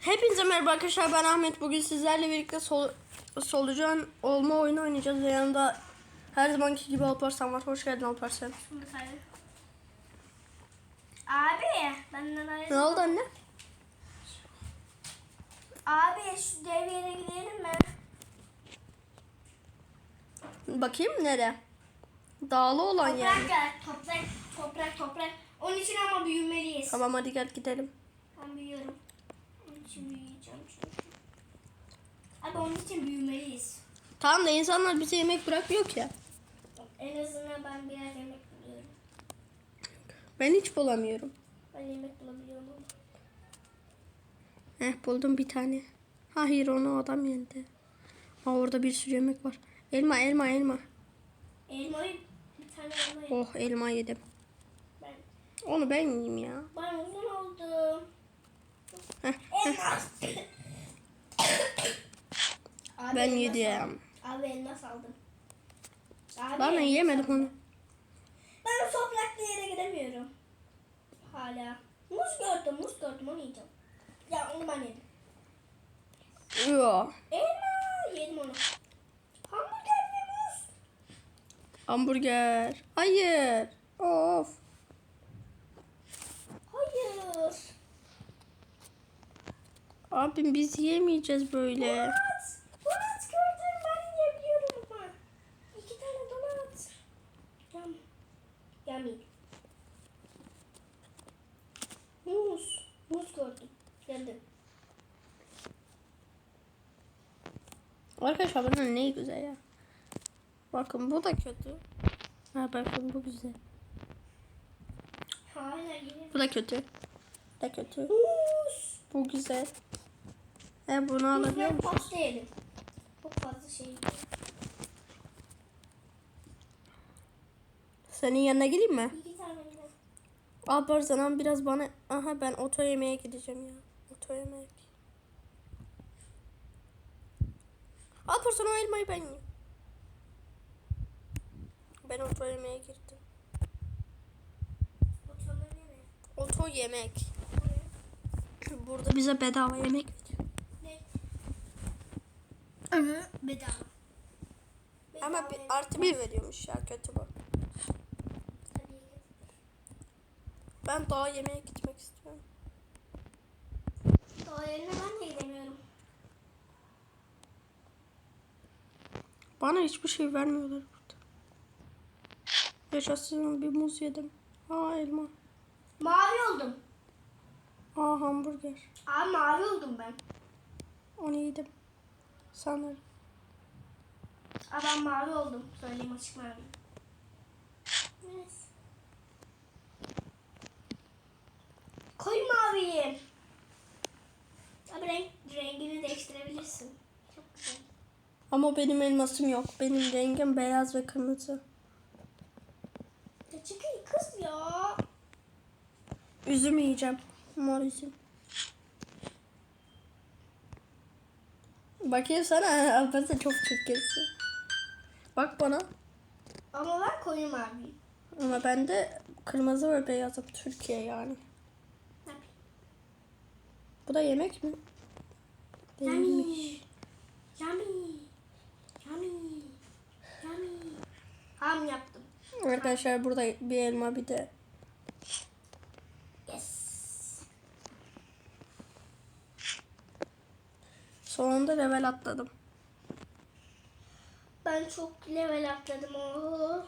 Hepinize merhaba arkadaşlar ben Ahmet. Bugün sizlerle birlikte sol, solucan olma oyunu oynayacağız. Ve yanında her zamanki gibi Alparslan var. Hoş geldin Alparslan. Abi benden ayrı. Ne oldu anne? Abi şu dev yere gidelim mi? Bakayım nere? Dağlı olan yer. Toprak gel. Toprak, toprak, toprak. Onun için ama büyümeliyiz. Tamam hadi gel gidelim. Ben büyüyorum. İçin büyüyeceğim çünkü. Abi onun için büyümeliyiz. Tamam da insanlar bize yemek bırakmıyor ki. En azından ben biraz yemek buluyorum. Ben hiç bulamıyorum. Ben yemek bulabiliyorum ama. Heh buldum bir tane. Hayır onu adam yendi. Aa, orada bir sürü yemek var. Elma elma elma. Elmayı bir tane elma yedim. Oh elma yedim. Ben, Onu ben yiyeyim ya. ben uzun oldum. Elmas. Ben elmas yedim. Abi elmas aldım. Abi, Ben elmas aldım. onu. Ben topraklı yere gidemiyorum. Hala. Muz gördüm, muz gördüm onu yiyeceğim. Ya onu ben yedim. Yo. Elma yedim onu. Hamburger ve muz. Hamburger. Hayır. Of. Hayır. Abim biz yemeyeceğiz böyle. Donat. Donat gördüm ben yiyebiliyorum ama. İki tane donat. Yum. Yummy. Muz. Muz gördüm. Geldim. Arkadaşlar bunun ne güzel ya. Bakın bu da kötü. Ha bakın bu güzel. Yedim. Bu da kötü. Bu da kötü. Muz. Bu güzel. E bunu alabiliyor musun? pasta yedim. Çok fazla şey. Senin yanına geleyim mi? İki tane yedim. Alparslan biraz bana... Aha ben oto yemeğe gideceğim ya. Oto yemek. Alparslan o elmayı ben yiyeyim. Ben oto yemeğe girdim. Oturma ne? Oto yemek. Burada bize bedava yemek veriyor. Ne? Bedava. Ama bir, artı bir veriyormuş ya kötü bu. Ben daha yemeğe gitmek istiyorum. Daha yerine ben de gidemiyorum. Bana hiçbir şey vermiyorlar burada. Yaşasın bir muz yedim. Aa elma. Mavi oldum. Aa hamburger. Aa mavi oldum ben. Onu yedim. Sanırım. Aa ben mavi oldum. Söyleyeyim açık mavi. Yes. Koyu maviyim. Abi renk, rengini değiştirebilirsin. Çok güzel. Ama benim elmasım yok. Benim rengim beyaz ve kırmızı. Ya çıkın kız ya. Üzüm yiyeceğim. Mor üzüm. Bakayım sana. Alparslan çok çirkinsin. Bak bana. Ama ben koyu maviyim. Ama ben de kırmızı ve beyazım. Türkiye yani. Yapayım? Bu da yemek mi? Yummy. Değilmiş. Yummy. Yummy. Yummy. Ham yaptım. Arkadaşlar burada bir elma bir de Yes. sonunda level atladım. Ben çok level atladım. Oo.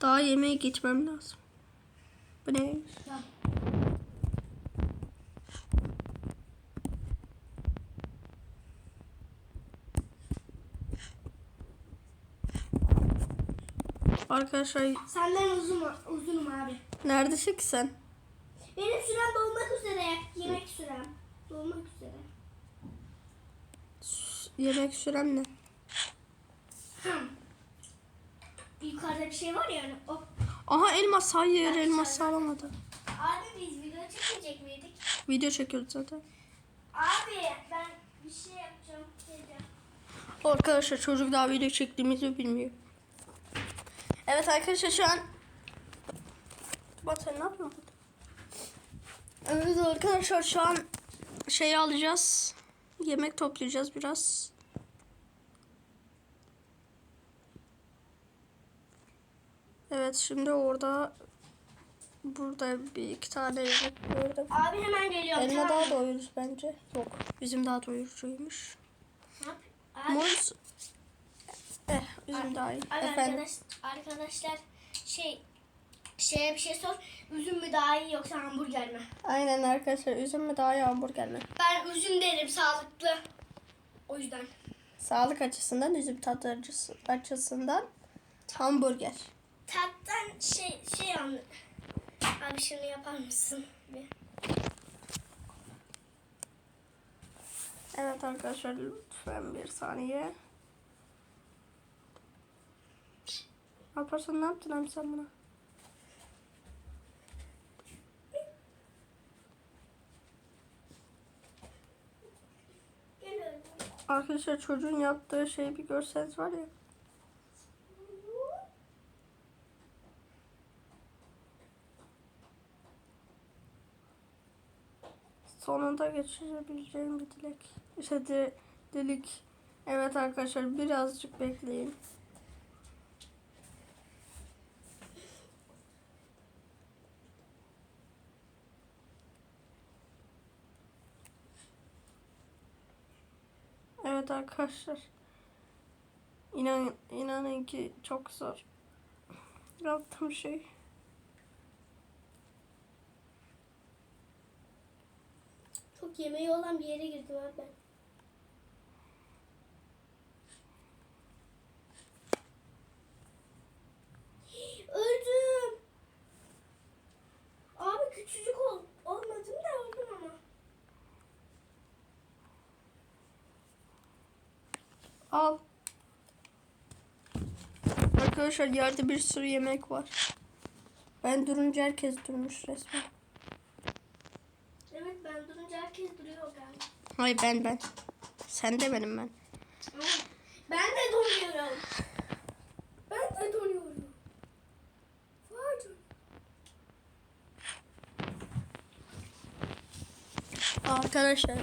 Daha yemeğe gitmem lazım. Bu? Ya. Arkadaşlar Senden uzun, uzunum abi. neredesin ki sen? Benim sürem dolmak üzere. Yemek sürem. Dolmak üzere. Yemek sürem ne? Yukarıda bir şey var ya hani o. Aha elmas hayır elmas alamadım. Abi biz video çekmeyecek miydik? Video çekiyoruz zaten. Abi ben bir şey yapacağım. Geleceğim. Arkadaşlar çocuk daha video çektiğimizi bilmiyor. Evet arkadaşlar şu an Bak sen ne yapıyorsun? Evet arkadaşlar şu an şey alacağız. Yemek toplayacağız biraz. Evet şimdi orada burada bir iki tane yemek gördüm. Abi hemen geliyorum. Elma daha mı? doyurucu bence. Yok. Bizim daha doyurucuymuş. Abi, Muz. Eh, üzüm daha iyi. abi Efendim. arkadaş, arkadaşlar şey şeye bir şey sor. Üzüm mü daha iyi yoksa hamburger mi? Aynen arkadaşlar üzüm mü daha iyi hamburger mi? Ben üzüm derim sağlıklı. O yüzden. Sağlık açısından üzüm tadı açısı- açısından hamburger. Tattan şey şey anlı. Abi şunu yapar mısın? Bir. Evet arkadaşlar lütfen bir saniye. Alparslan ne yaptın abi sen buna? Gel öyle. Arkadaşlar çocuğun yaptığı şeyi bir görseniz var ya. Sonunda geçirebileceğim bir dilek. İşte di- dilik. Evet arkadaşlar birazcık bekleyin. Evet arkadaşlar. İnan, inanın ki çok zor. Yaptığım şey. Çok yemeği olan bir yere girdim abi ben. Öldüm. Abi küçücük ol, olmadım da öldüm ama. Al. Arkadaşlar yerde bir sürü yemek var. Ben durunca herkes durmuş resmen. Evet ben durunca herkes duruyor ben. Hayır ben ben. Sen de benim ben. Ben de donuyorum. Ben de canına. Arkadaşlar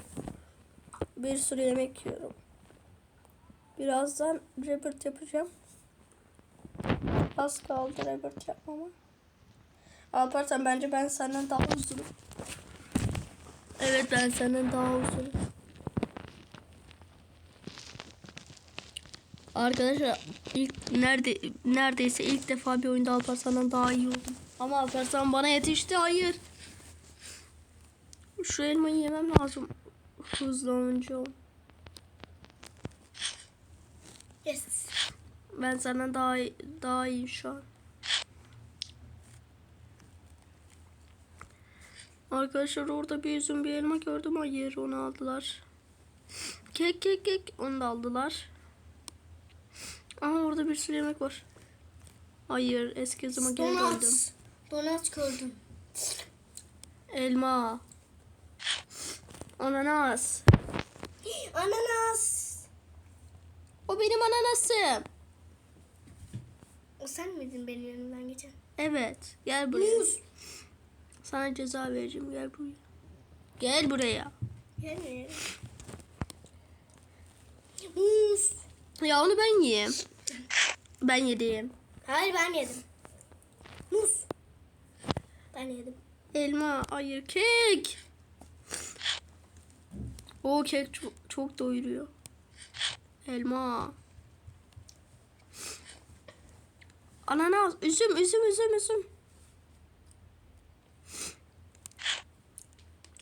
bir sürü yemek yiyorum. Birazdan rebirth yapacağım. Az kaldı rebirth yapmama. Alparslan bence ben senden daha uzunum. Evet ben senden daha uzunum. Arkadaşlar ilk nerede neredeyse ilk defa bir oyunda Alparslan'dan daha iyi oldum. Ama Alparslan bana yetişti hayır. Şu elmayı yemem lazım. Hızlı önce. Yes. Ben senden daha iyi, daha iyiyim şu an. Arkadaşlar orada bir üzüm bir elma gördüm. Hayır onu aldılar. Kek kek kek onu da aldılar. Aha orada bir sürü yemek var. Hayır eski hızıma geri döndüm. Donat gördüm. Elma. Ananas. Ananas. O benim ananasım. O sen miydin benim yanımdan geçen? Evet. Gel buraya. Muz. Sana ceza vereceğim. Gel buraya. Gel buraya. Yani. Muz. Ya onu ben yiyeyim. Ben yedim. Hayır ben yedim. Muz. Ben yedim. Elma, hayır kek. O kek çok, çok doyuruyor. Elma. Ananas, üzüm, üzüm, üzüm, üzüm.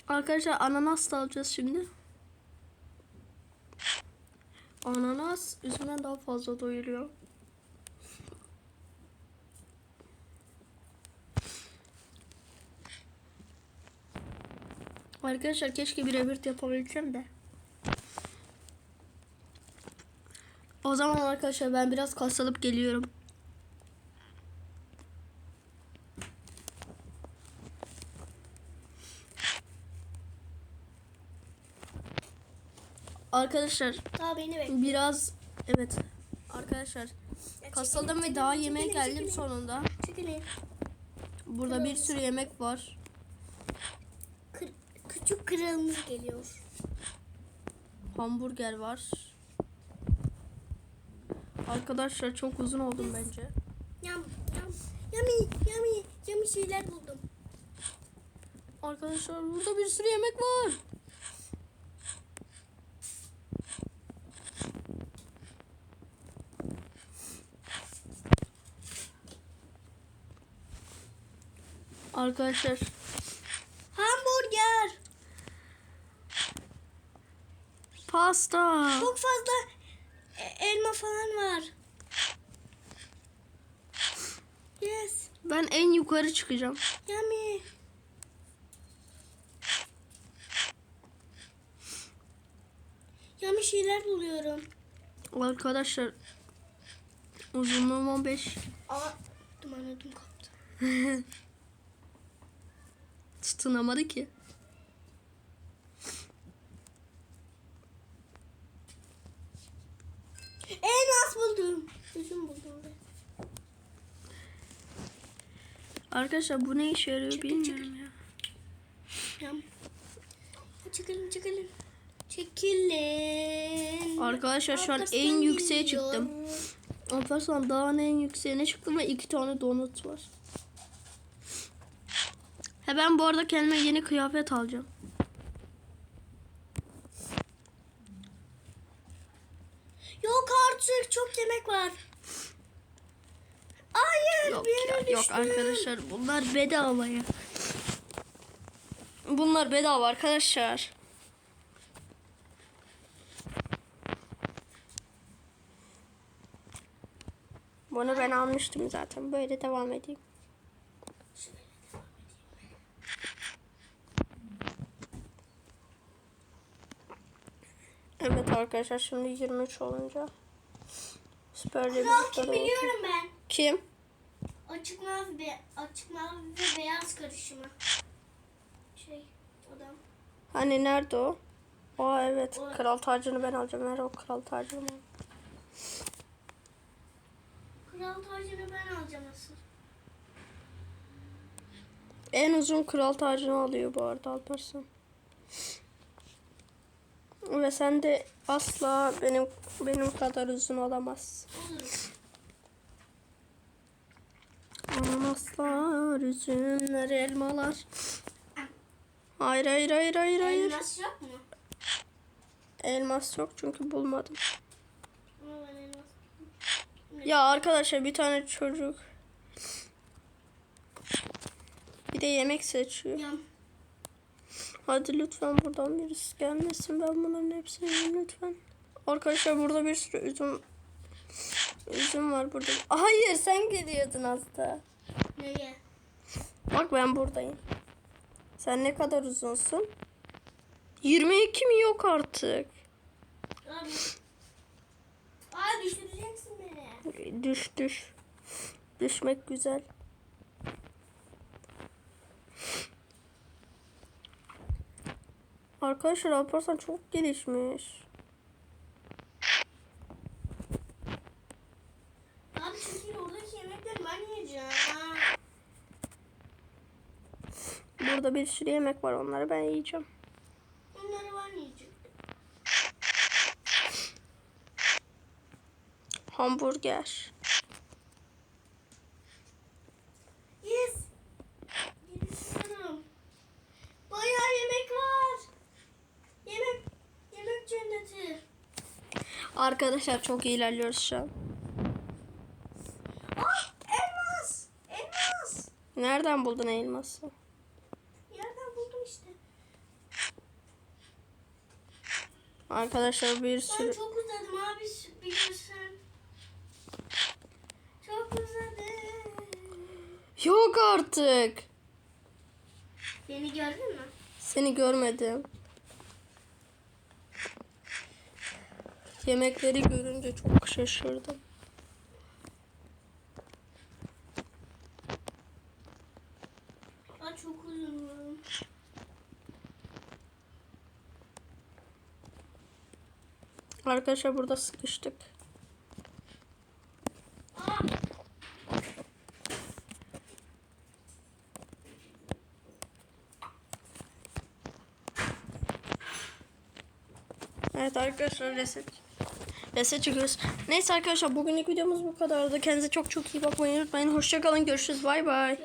Arkadaşlar ananas da alacağız şimdi. Ananas üzümden daha fazla doyuruyor. Arkadaşlar keşke bir rebirth yapabilsem de. O zaman arkadaşlar ben biraz kaslanıp geliyorum. Arkadaşlar Daha beni bekle. biraz evet arkadaşlar kasıldım ve daha yemeğe geldim sonunda. Çekilin. Burada bir sürü yemek var. Kır. Küçük kralımız geliyor. Hamburger var. Arkadaşlar çok uzun oldum bence. Yam yam. Yummy yummy yummy şeyler buldum. Arkadaşlar burada bir sürü yemek var. Arkadaşlar Hamburger. pasta. Çok fazla elma falan var. Yes. Ben en yukarı çıkacağım. Yummy. Yummy şeyler buluyorum. Arkadaşlar uzunluğum 15. Aa duman ödüm koptu. Tutunamadı ki. Elmas buldum. Üzüm buldum ben. Arkadaşlar bu ne işe yarıyor Çıkın, bilmiyorum ya. Yum. Çekilin çekilin. Çekilin. Arkadaşlar şu an en yükseğe çıktım. Alparslan dağın en yükseğine çıktım ve iki tane donut var. He ben bu arada kendime yeni kıyafet alacağım. Yok artık çok yemek var. Hayır Yok bir ya, yok arkadaşlar bunlar bedava ya. Bunlar bedava arkadaşlar. Bunu ben almıştım zaten. Böyle devam edeyim. Evet arkadaşlar şimdi 23 olunca süper Kral birlikte kim de biliyorum ben. Kim? Açık mavi, be açık mavi ve beyaz karışımı. Şey adam. Hani nerede o? Aa evet. O- Kral tacını ben alacağım. Nerede o kral tacını? Kral tacını ben alacağım asıl. En uzun kral tacını alıyor bu arada Alparslan. Ve sen de asla benim benim kadar uzun olamazsın. Olur. Ananaslar, üzümler, elmalar. Hayır hayır hayır hayır hayır. Elmas yok mu? Elmas yok çünkü bulmadım. Ya arkadaşlar bir tane çocuk bir de yemek seçiyor. Hadi lütfen buradan birisi gelmesin. Ben bunların hepsini yiyeyim lütfen. Arkadaşlar burada bir sürü üzüm üzüm var burada. Hayır sen geliyordun hasta. Neye? Bak ben buradayım. Sen ne kadar uzunsun? 22 mi yok artık? Abi. Aa düşüreceksin beni. Düş düş. Düşmek güzel. Arkadaşlar Alparslan çok gelişmiş. Abi çünkü oradaki yemekleri ben yiyeceğim. Burada bir sürü yemek var onları ben yiyeceğim. Onları ben yiyeceğim. Hamburger. Yes. Gelişiyorum. Bayağı yemek var. Yemek, yemek cenneti. Arkadaşlar çok ilerliyoruz şu an. Ah elmas. Elmas. Nereden buldun elması? Yerden buldum işte. Arkadaşlar bir Ben sürü... çok uzadım abi bir görsen. Çok uzadım. Yok artık. Beni gördün mü? Seni görmedim. Yemekleri görünce çok şaşırdım. Arkadaşlar burada sıkıştık. Evet arkadaşlar reset. Reset çıkıyoruz. Neyse arkadaşlar bugünlük videomuz bu kadardı. Kendinize çok çok iyi bakmayı unutmayın. Hoşçakalın. Görüşürüz. Bay bay.